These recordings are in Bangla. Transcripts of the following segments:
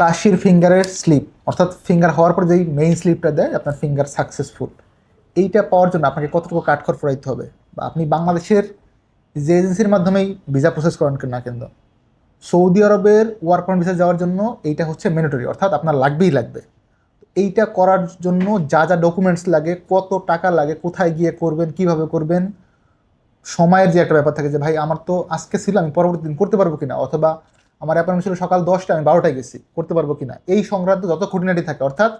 তাসির ফিঙ্গারের স্লিপ, অর্থাৎ ফিঙ্গার হওয়ার পর যেই মেইন স্লিপটা দেয়, আপনার ফিঙ্গার সাকসেসফুল এইটা পাওয়ার জন্য আপনাকে কতটুকু কাঠখড় ফুরাইতে হবে? বা আপনি বাংলাদেশের যে এজেন্সির মাধ্যমেই ভিসা প্রসেস করেন না কিন্তু। সৌদি আরবের ওয়ার্ক পারমিট ভিসা যাওয়ার জন্য এইটা হচ্ছে ম্যান্ডেটরি অর্থাৎ আপনার লাগবেই লাগবে। এইটা করার জন্য যা যা ডকুমেন্টস লাগে, কত টাকা লাগে, কোথায় গিয়ে করবেন, কীভাবে করবেন, সময়ের যে একটা ব্যাপার থাকে যে, ভাই, আমার তো আজকে ছিল, আমি পরবর্তী দিন করতে পারব কিনা? অথবা আমার অ্যাপয়েন্টমেন্ট ছিল সকাল দশটা আমি বারোটায় গেছি করতে পারব কিনা? এই সংক্রান্ত যত খুঁটিনাটি থাকে অর্থাৎ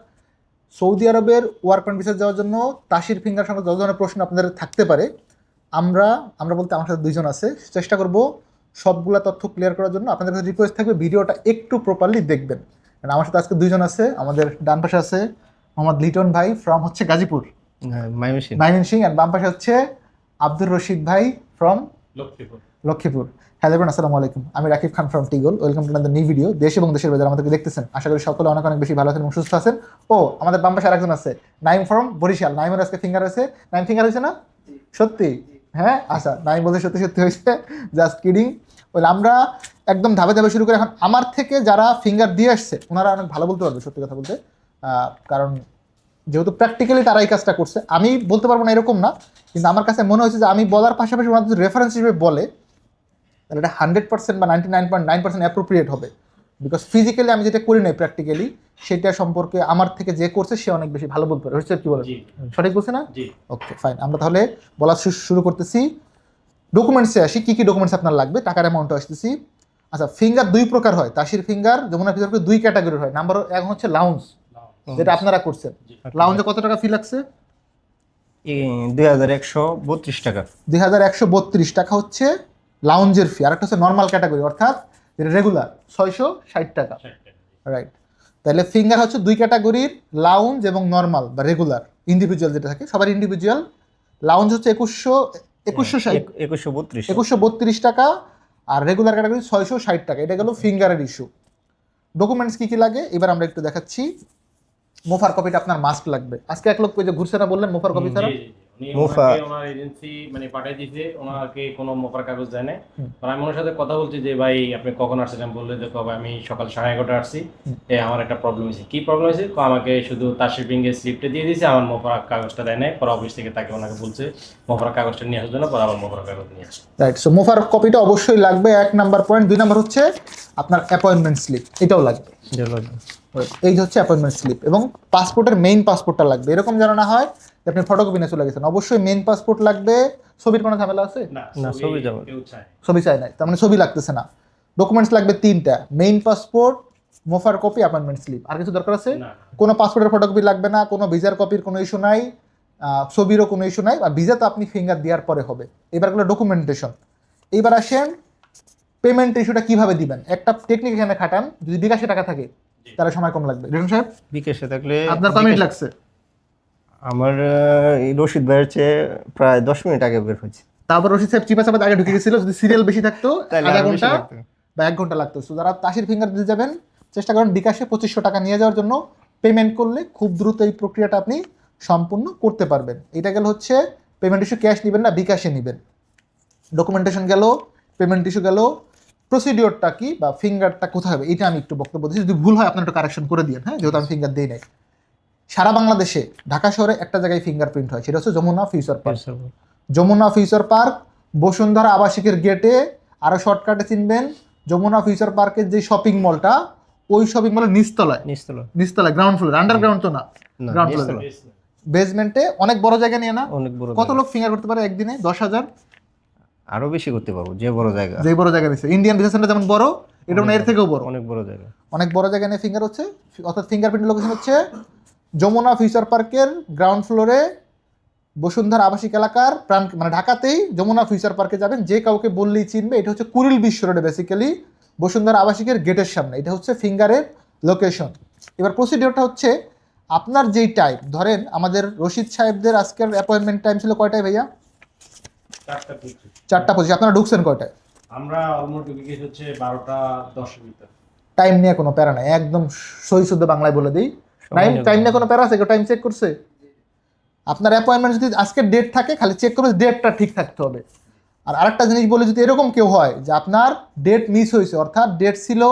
সৌদি আরবের ওয়ার্ক পারমিট ভিসা যাওয়ার জন্য তাসির ফিঙ্গার সংক্রান্ত যত ধরনের প্রশ্ন আপনাদের থাকতে পারে আমরা আমরা বলতে আমার সাথে দুইজন আছে চেষ্টা করব সবগুলা তথ্য ক্লিয়ার করার জন্য। আপনাদের কাছে রিকোয়েস্ট থাকবে ভিডিওটা একটু প্রপারলি দেখবেন। কারণ আমার সাথে আজকে দুইজন আছে আমাদের ডান পাশে আছে মোহাম্মদ লিটন ভাই ফ্রম হচ্ছে গাজীপুর। মাইমেশিন নাইমিন সিং অ্যান্ড বাম পাশে হচ্ছে Abdur Rashid bhai from Lakshmipur. Lakshmipur. Hello everyone আসসালামু আলাইকুম। আমি রাকিব খান ফ্রম টিগল ওয়েলকাম টু নিউ ভিডিও দেশ এবং দেশের বাজার আমাদেরকে দেখতেছেন। আশা করি সকলে অনেক অনেক বেশি ভালো আছেন এবং সুস্থ আছেন। ও আমাদের বাম পাশে আরেকজন আছে নাইম ফ্রম বরিশাল। নাইমের আজকে ফিঙ্গার হয়েছে নাইম ফিঙ্গার হয়েছে না? সত্যি? হ্যাঁ? আচ্ছা নাইম বলতে সত্যি সত্যি হয়েছে। জাস্ট কিডিং ওই আমরা একদম ধাপে ধাপে শুরু করে। এখন আমার থেকে যারা ফিঙ্গার দিয়ে আসছে ওনারা অনেক ভালো বলতে পারবে সত্যি কথা বলতে। কারণ যেহেতু প্র্যাকটিক্যালি তারা এই কাজটা করছে আমি বলতে পারব না এরকম না। কিন্তু আমার কাছে মনে হয়েছে যে আমি বলার পাশাপাশি ওনাদের যদি রেফারেন্স হিসেবে বলে তাহলে এটা হান্ড্রেড পার্সেন্ট বা ninety nine point nine percent appropriate হবে। বিকজ ফিজিক্যালি আমি যেটা করি নাই প্র্যাকটিক্যালি সেটা সম্পর্কে আমার থেকে যে করছে সে অনেক বেশি ভালো বলতে পারে। হচ্ছে কি বলে সঠিক বলছে না? ওকে ফাইন আমরা তাহলে বলা শুরু করতেছি। ডকুমেন্টসে আসি কী কী ডকুমেন্টস আপনার লাগবে? টাকার অ্যামাউন্টে আসতেছি। আচ্ছা ফিঙ্গার দুই প্রকার হয়। তাসির ফিঙ্গার যমুনা ফিঙ্গার দুই ক্যাটাগরির হয়। নাম্বার এক হচ্ছে লাউন্স যেটা আপনারা করছেন। লাউঞ্জে কত টাকা ফি লাগছে? দুই হাজার একশো বত্রিশ টাকা। দুই হাজার একশো বত্রিশ। টাকা হচ্ছে লাউঞ্জের ফি আর একটা হচ্ছে নর্মাল ক্যাটাগরি অর্থাৎ যেটা রেগুলার ছয়শো ষাট টাকা। রাইট তাহলে ফিঙ্গার হচ্ছে দুই ক্যাটাগরির লাউঞ্জ এবং নর্মাল বা রেগুলার ইন্ডিভিজুয়াল যেটা থাকে সবার ইন্ডিভিজুয়াল লাউঞ্জ হচ্ছে একুশশো একুশশো একুশশো বত্রিশ। একুশশো বত্রিশ টাকা আর রেগুলার ক্যাটাগরি ছয়শো ষাট টাকা। এটা গেল ফিঙ্গারের ইস্যু ডকুমেন্টস কী কী লাগে? এবার আমরা একটু দেখাচ্ছি। মোফার কপিটা আপনার মাস্ক লাগবে। আজকে এক লোক যে ঘুরছে না বললেন মোফার কপি ছাড়া? মুফা। মুফা ওনার এজেন্সি মানে পাঠিয়ে দিয়েছে ওনাকে কোনো মোফার কাগজ দেয় না আমি ওনার সাথে কথা বলছি যে ভাই আপনি কখন আসছিলেন বললে যে আমি সকাল সাড়ে এগারোটা আসছি। এ আমার একটা প্রবলেম হয়েছে। কি প্রবলেম হয়েছে? আমাকে শুধু তার শিপিং স্লিপটা দিয়ে দিয়েছে আমার মোফার কাগজটা দেয় নাই। পরে অফিস থেকে তাকে ওনাকে বলছে মোফার কাগজটা নিয়ে আসার জন্য পরে আবার মোফার কাগজ নিয়ে আসে। রাইট সো মোফার কপিটা অবশ্যই লাগবে। এক নাম্বার পয়েন্ট দুই নাম্বার হচ্ছে আপনার অ্যাপয়েন্টমেন্ট স্লিপ এটাও লাগবে। এই যে হচ্ছে অ্যাপয়েন্টমেন্ট স্লিপ এবং পাসপোর্টের মেইন পাসপোর্টটা লাগবে। এরকম যেন না হয় যে আপনি ফটোকপি নিয়ে চলে গেছেন। অবশ্যই মেইন পাসপোর্ট লাগবে। ছবির কোনো ঝামেলা আছে? না ছবি যাবে। কেউ চায় ছবি চাই নাই। তার মানে ছবি লাগতেছে না। ডকুমেন্টস লাগবে তিনটা। মেইন পাসপোর্ট মোফার কপি অ্যাপয়েন্টমেন্ট স্লিপ আর কিছু দরকার আছে? না কোনো পাসপোর্টের ফটোকপি লাগবে না কোনো ভিসার কপির কোনো ইস্যু নাই ছবিরও কোনো ইস্যু নাই। আর ভিসা তো আপনি ফিঙ্গার দেওয়ার পরে হবে। এবারগুলো ডকুমেন্টেশন এইবার আসেন পেমেন্ট ইস্যুটা কীভাবে দিবেন? একটা টেকনিক এখানে খাটান। যদি বিকাশে টাকা থাকে তাহলে সময় কম লাগবে। রিটন সাহেব? বিকেশে থাকলে আপনার কমেন্ট লাগছে? আমার এই রশিদ ভাইয়ের চেয়ে প্রায় দশ মিনিট আগে বের হয়েছে। তারপর রশিদ সাহেব চিপা চাপাত আগে ঢুকে গেছিল যদি সিরিয়াল বেশি থাকতো তাহলে আধা ঘণ্টা বা এক ঘণ্টা লাগতো। So, যারা তাসির ফিঙ্গার দিতে যাবেন চেষ্টা করেন বিকাশে পঁচিশশো টাকা নিয়ে যাওয়ার জন্য। পেমেন্ট করলে খুব দ্রুত এই প্রক্রিয়াটা আপনি সম্পূর্ণ করতে পারবেন। এটা গেল হচ্ছে পেমেন্ট ইস্যু ক্যাশ নেবেন না বিকাশে নেবেন। ডকুমেন্টেশন গেল পেমেন্ট ইস্যু গেল প্রসিডিওরটা কি বা ফিঙ্গারটা কোথায় হবে? এটা আমি একটু বক্তব্য দিচ্ছি। যদি ভুল হয় আপনার একটু কারেকশন করে দিন হ্যাঁ? যেহেতু আমি ফিঙ্গার দিই নাই। সারা বাংলাদেশে ঢাকা শহরে একটা জায়গায় ফিঙ্গারপ্রিন্ট হয়। সেটা হচ্ছে Jamuna future park Jamuna future park Bashundhara আবাসিকের গেটে আরও শর্টকাটে চিনবেন। যমুনা ফিউচার পার্কের যে শপিং মলটা ওই শপিং মলের নিচতলায়। নিচতলা নিচতলায় গ্রাউন্ড ফ্লোর আন্ডারগ্রাউন্ড তো না গ্রাউন্ড নিচতলা। বেসমেন্টে অনেক বড় জায়গা নিয়ে না? অনেক বড় কত লোক ফিঙ্গার করতে পারে একদিনে? দশ হাজার? আরও বেশি করতে পারব যে বড় জায়গা। যে বড় জায়গা দিচ্ছে ইন্ডিয়ান ভিসা সেন্টার যেমন বড় এটা মানে এর থেকেও বড়। অনেক বড় জায়গা। অনেক বড় জায়গা নিয়ে ফিঙ্গার হচ্ছে। অর্থাৎ ফিঙ্গারপ্রিন্ট লোকেশন হচ্ছে যমুনা ফিউচার পার্কের গ্রাউন্ড ফ্লোরে বসুন্ধরা আবাসিক এলাকার প্রাণ মানে ঢাকাতেই যমুনা ফিউচার পার্কে যাবেন। যে কাউকে বললেই চিনবে এটা হচ্ছে কুরিল বিশ্ব রোডে বেসিক্যালি বসুন্ধরা আবাসিকের গেটের সামনে। এটা হচ্ছে ফিঙ্গারের লোকেশন এবার প্রসিডিওরটা হচ্ছে আপনার যেই টাইম ধরেন আমাদের রশিদ সাহেবদের আজকের অ্যাপয়েন্টমেন্ট টাইম ছিল কয়টায় ভাইয়া? চারটা পঁচিশ। আপনারা ঢুকছেন কয়টায়? আমরা অলমোস্ট ঢুকে গেছি হচ্ছে বারোটা দশের ভিতর। টাইম নিয়ে কোনো প্যারা নাই। একদম সই শুদ্ধ বাংলায় বলে দিই। টাইম টাইম নিয়ে কোনো প্যারা আছে? কেউ টাইম চেক করছে? আপনার অ্যাপয়েন্টমেন্ট যদি আজকের ডেট থাকে খালি চেক করবে ডেটটা ঠিক থাকতে হবে। আর আরেকটা জিনিস বলে যদি এরকম কেউ হয় যে আপনার ডেট মিস হয়েছে অর্থাৎ ডেট ছিল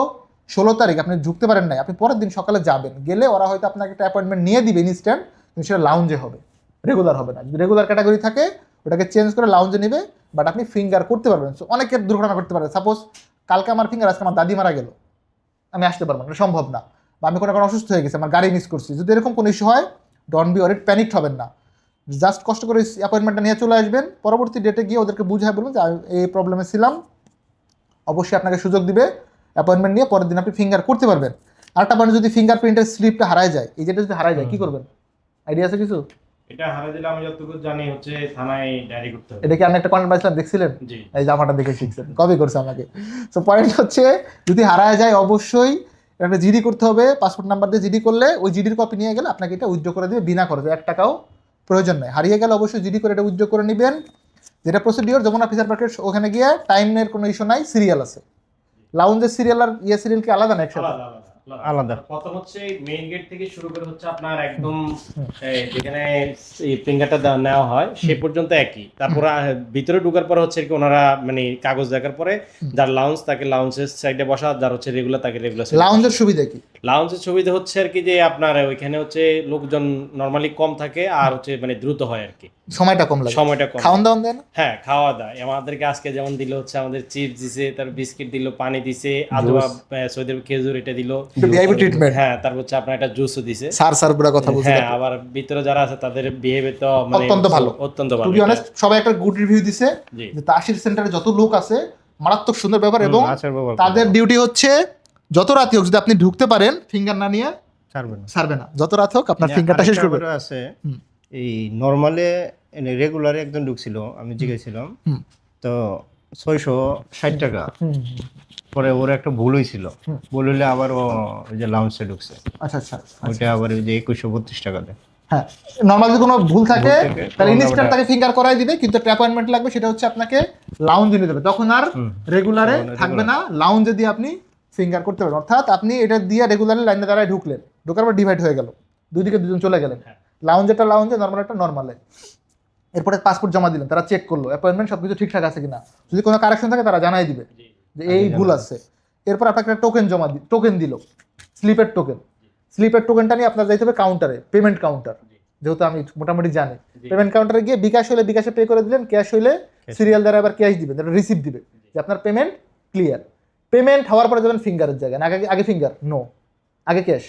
ষোলো তারিখ আপনি ঢুকতে পারেন নাই আপনি পরের দিন সকালে যাবেন। গেলে ওরা হয়তো আপনাকে একটা অ্যাপয়েন্টমেন্ট নিয়ে দিবে ইনস্ট্যান্ট কিন্তু সেটা লাউঞ্জে হবে। রেগুলার হবে না। যদি রেগুলার ক্যাটাগরি থাকে ওটাকে চেঞ্জ করে লাউঞ্জে নেবে বাট আপনি ফিঙ্গার করতে পারবেন। সো অনেকের দুর্ঘটনা করতে পারে। সাপোজ কালকে আমার ফিঙ্গার আজকে আমার দাদি মারা গেল। আমি আসতে পারব না এটা সম্ভব না। বা আমি কোনো কারণে অসুস্থ হয়ে গেছি আমার গাড়ি মিস করছি। যদি এরকম কোনো ইস্যু হয় ডন বি অরিট প্যানিকড হবেন না। জাস্ট কষ্ট করে অ্যাপয়েন্টমেন্টটা নিয়ে চলে আসবেন। পরবর্তী ডেটে গিয়ে ওদেরকে বুঝায় বলুন যে এই প্রবলেমে ছিলাম। অবশ্যই আপনাকে সুযোগ দিবে অ্যাপয়েন্টমেন্ট নিয়ে পরের দিন আপনি ফিঙ্গার করতে পারবেন। আরেকটা মানে যদি ফিঙ্গারপ্রিন্টের স্লিপটা হারায় যায় এই যেটা যদি হারায় যায় কী করবেন? আইডিয়া আছে কিছু? এটা হারা দিলে আমি যতটুকু জানি হচ্ছে থানায় ডায়েরি করতে হবে। এটা কি আমি একটা কন্টেন্ট পাইছিলাম দেখছিলেন? জি। এই জামাটা দেখে শিখছেন কবে করছে আমাকে। সো পয়েন্ট হচ্ছে যদি হারায় যায় অবশ্যই একটা জিডি করতে হবে পাসপোর্ট নাম্বার দিয়ে জিডি করলে ওই জিডির কপি নিয়ে গেলে আপনাকে এটা উইথড্র করে দেবে বিনা খরচে এক টাকাও প্রয়োজন নেই। হারিয়ে গেলে অবশ্যই জিডি করে এটা উইথড্র করে নেবেন। যেটা প্রসিডিওর যেমন অফিসার পার্কের ওখানে গিয়ে টাইমের কোনো ইস্যু নাই সিরিয়াল আছে। লাউঞ্জের সিরিয়াল আর ইয়ে সিরিয়াল কি আলাদা না একসাথে? আলাদা। প্রথম হচ্ছে মেইন গেট থেকে শুরু করে হচ্ছে আপনার একদম যেখানে ফিঙ্গারটা নেওয়া হয় সে পর্যন্ত একই। তারপর ভিতরে ঢোকার পরে হচ্ছে কি ওনারা মানে কাগজ দেখার পরে যার লাউঞ্জ তাকে লাউঞ্জের সাইডে বসা যার হচ্ছে রেগুলার তাকে রেগুলার লাউঞ্জের সুবিধা কি? লাউঞ্জের সুবিধা হচ্ছে আর কি যে আপনার ওইখানে হচ্ছে লোকজন নর্মালি কম থাকে আর হচ্ছে মানে দ্রুত হয় আর কি। সময়টা কম লাগে। সময়টা কম খাওয়ান দাওয়ান দেয় না? হ্যাঁ খাওয়া দাওয়া। আমাদেরকে আজকে যেমন দিল হচ্ছে আমাদের চিপস দিছে তার বিস্কিট দিল পানি দিছে আদোয়া সৌদি খেজুর এটা দিল। ভিআইপি ট্রিটমেন্ট হ্যাঁ তারপর হচ্ছে আপনার একটা জুসও দিছে। সার সার বুড়া কথা বলছি। হ্যাঁ আবার ভিতরে যারা আছে তাদের বিহেভিয়ার তো মানে অত্যন্ত ভালো। অত্যন্ত টু ভালো। বি অনেস্ট সবাই একটা গুড রিভিউ দিছে যে তাসির সেন্টারে যত লোক আছে মারাত্মক সুন্দর ব্যাপার এবং তাদের ডিউটি হচ্ছে যত রাত হোক যদি আপনি ঢুকতে পারেন ফিঙ্গার না নিয়ে ছাড়বে না। ছাড়বে না। যত রাত হোক আপনার ফিঙ্গারটা শেষ করবে। আছে। এই নর্মালে রেগুলারে একজন ঢুকছিল আমি জিজ্ঞেছিলাম হুম। তো ছয়শো ষাট টাকা। পরে ওর একটা ভুল হয়েছিল। ভুল হলে আবার ও ওই যে লাউন্সে ঢুকছে। আচ্ছা আচ্ছা ওইটা আবার ওই যে একুশশো বত্রিশ টাকা দেয়। হ্যাঁ নর্মাল যদি কোনো ভুল থাকে তাহলে ইনস্ট্যান্ট তাকে ফিঙ্গার করাই দিবে কিন্তু একটা অ্যাপয়েন্টমেন্ট লাগবে সেটা হচ্ছে আপনাকে লাউঞ্জে নিয়ে দেবে। তখন আর রেগুলারে থাকবে না লাউঞ্জে দিয়ে আপনি ফিঙ্গার করতে পারবেন। অর্থাৎ আপনি এটা দিয়ে রেগুলারলি লাইনে দাঁড়ায় ঢুকলেন। ঢোকার পর ডিভাইড হয়ে গেল। দুই দিকে দুজন চলে গেলেন। লাউঞ্জেটা লাউঞ্জে নর্মাল একটা নর্মালে এরপরে পাসপোর্ট জমা দিলেন তারা চেক করল অ্যাপয়েন্টমেন্ট সব কিছু ঠিকঠাক আছে কিনা। যদি কোনো কারেকশন থাকে তারা জানাই দিবে যে এই ভুল আছে। এরপর আপনাকে একটা টোকেন জমা দি টোকেন দিল স্লিপের টোকেন স্লিপের টোকেনটা নিয়ে আপনার যাইতে হবে কাউন্টারে পেমেন্ট কাউন্টার যেহেতু আমি মোটামুটি জানি। পেমেন্ট কাউন্টারে গিয়ে বিকাশ হলে বিকাশে পে করে দিলেন ক্যাশ হলে সিরিয়াল দ্বারা আবার ক্যাশ দিবেন যেটা রিসিভ দিবে। যে আপনার পেমেন্ট ক্লিয়ার পেমেন্ট হওয়ার পরে যাবেন ফিঙ্গারের জায়গায়। না আগে আগে ফিঙ্গার নো আগে ক্যাশ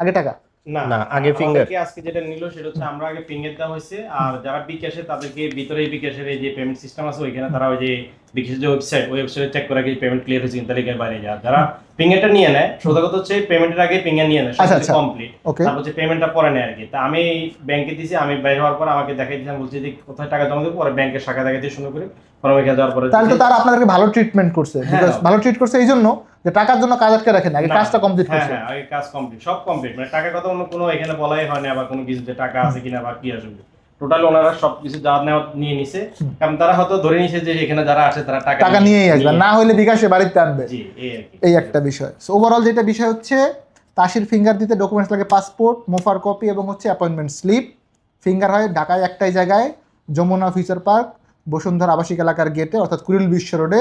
আগে টাকা। না না, আগে ফিঙ্গার আজকে যেটা নিল সেটা হচ্ছে আমরা আগে ফিঙ্গার দেওয়া হয়েছে আর যারা বিকাশে তাদেরকে ভিতরে বিকাশের এই যে পেমেন্ট সিস্টেম আছে ওইখানে তারা ওই যে বিকাশের যে ওয়েবসাইট ওই ওয়েবসাইটে চেক করে কি পেমেন্ট ক্লিয়ার হয়েছে কিনা তালিকায় বাইরে। যায় যারা নিয়ে নেয়। সোজা কথা হচ্ছে পেমেন্টের আগে নিয়ে নেয় আচ্ছা, আচ্ছা। কমপ্লিট তারপর হচ্ছে পেমেন্টটা পরে নেয় আর কি তা আমি ব্যাংকে দিয়েছি আমি বাইরে হওয়ার পর আমাকে দেখাই দিয়েছিলাম বলছি যে কোথায় টাকা জমা দেবো পরে ব্যাংকের শাখা দেখাতে শুরু করে পরে এখানে যাওয়ার পরে তাহলে তো তারা আপনাদেরকে ভালো ট্রিটমেন্ট করছে হ্যাঁ। ভালো ট্রিট করছে এই জন্য যে টাকার জন্য কাজ আটকে রাখেন আগে কাজটা কমপ্লিট হ্যাঁ করছে। হ্যাঁ আগে কাজ কমপ্লিট সব কমপ্লিট মানে টাকার কথা অন্য কোনো এখানে বলাই হয় না আবার কোনো কিছু যে টাকা আছে কিনা বা কি আসবে। টোটাল ওনারা সবকিছু যা নেওয়া নিয়ে নিছে। কারণ তারা হয়তো ধরে নিছে যে এখানে যারা আছে তারা টাকা টাকা নিয়েই আসবে। না হলে বিকাশে বাড়িতে আনবে। জি এই এই একটা বিষয়। সো ওভারঅল যেটা বিষয় হচ্ছে তাসির ফিঙ্গার দিতে ডকুমেন্টস লাগে পাসপোর্ট মোফার কপি এবং হচ্ছে অ্যাপয়েন্টমেন্ট স্লিপ ফিঙ্গার হয় ঢাকায় একটাই জায়গায় যমুনা ফিউচার পার্ক বসুন্ধরা আবাসিক এলাকার গেটে অর্থাৎ কুড়িল বিশ্ব রোডে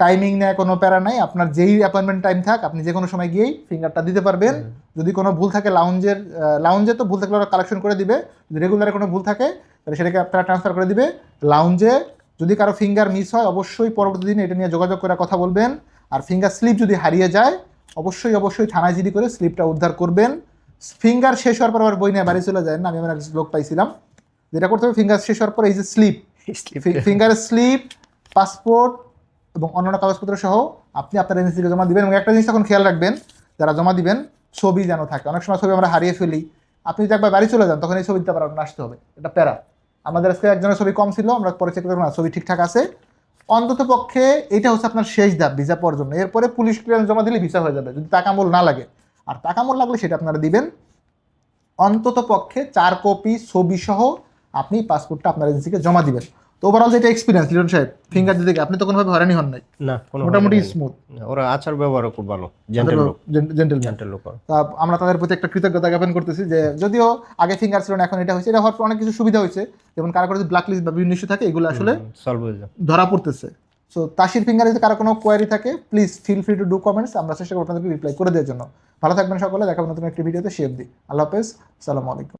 টাইমিং নেয় কোনো প্যারা নাই। আপনার যেই অ্যাপয়েন্টমেন্ট টাইম থাক আপনি যে কোনো সময় গিয়েই ফিঙ্গারটা দিতে পারবেন। যদি কোনো ভুল থাকে লাউঞ্জের লাউঞ্জে তো ভুল থাকলে ওরা কালেকশন করে দিবে। যদি রেগুলারে কোনো ভুল থাকে তাহলে সেটাকে আপনারা ট্রান্সফার করে দিবে। লাউঞ্জে যদি কারও ফিঙ্গার মিস হয় অবশ্যই পরবর্তী দিনে এটা নিয়ে যোগাযোগ করে কথা বলবেন। আর ফিঙ্গার স্লিপ যদি হারিয়ে যায় অবশ্যই অবশ্যই থানায় জিডি করে স্লিপটা উদ্ধার করবেন। ফিঙ্গার শেষ হওয়ার পর আবার বই নিয়ে বাড়ি চলে যায় না? আমি আমার এক লোক পাইছিলাম। যেটা করতে হবে ফিঙ্গার শেষ হওয়ার পর এই যে স্লিপ ফিঙ্গার স্লিপ পাসপোর্ট এবং অন্যান্য কাগজপত্র সহ আপনি আপনার এজেন্সিকে জমা দিবেন এবং একটা জিনিস তখন খেয়াল রাখবেন, যারা জমা দিবেন, ছবি যেন থাকে। অনেক সময় ছবি আমরা হারিয়ে ফেলি। আপনি যদি একবার বাড়ি চলে যান, তখন এই ছবি দিতে পারেন আসতে হবে। এটা প্যারা। আমাদের আজকে একজনের ছবি কম ছিল, আমরা পরে চেক করব না, ছবি ঠিকঠাক আছে। অন্তত পক্ষে এটা হচ্ছে আপনার শেষ ধাপ ভিসা পাওয়ার জন্য। এরপরে পুলিশ ক্লিয়ারেন্স জমা দিলে ভিসা হয়ে যাবে, যদি টাকা মূল না লাগে। আর টাকা মূল লাগলে সেটা আপনারা দিবেন। অন্তত পক্ষে চার কপি ছবি সহ আপনি পাসপোর্টটা আপনার এজেন্সিকে জমা দিবেন। তো ওভারঅল যেটা এক্সপিরিয়েন্স লিটন সাহেব ফিঙ্গার দিতে আপনি তো কোনোভাবে হয়রানি হন নাই? না মোটামুটি স্মুথ ওরা আচার ব্যবহারও খুব ভালো জেন্টেল লোক জেন্টেল লোক তা আমরা তাদের প্রতি একটা কৃতজ্ঞতা জ্ঞাপন করতেছি যে যদিও আগে ফিঙ্গার ছিল না এখন এটা হয়েছে। এটা হওয়ার পর অনেক কিছু সুবিধা হয়েছে। যেমন কারও কারও ব্ল্যাক লিস্ট বা বিভিন্ন ইস্যু থাকে এগুলো আসলে সলভ হয়ে যায়। ধরা পড়তেছে। সো তাসির ফিঙ্গারে যদি কারও কোনো কোয়ারি থাকে please feel free to do comments আমরা চেষ্টা করব আপনাদেরকে রিপ্লাই করে দেওয়ার জন্য। ভালো থাকবেন সকলে দেখাবো নতুন একটি ভিডিওতে শেপ দিই আল্লাহ হাফেজ সালামু আলাইকুম।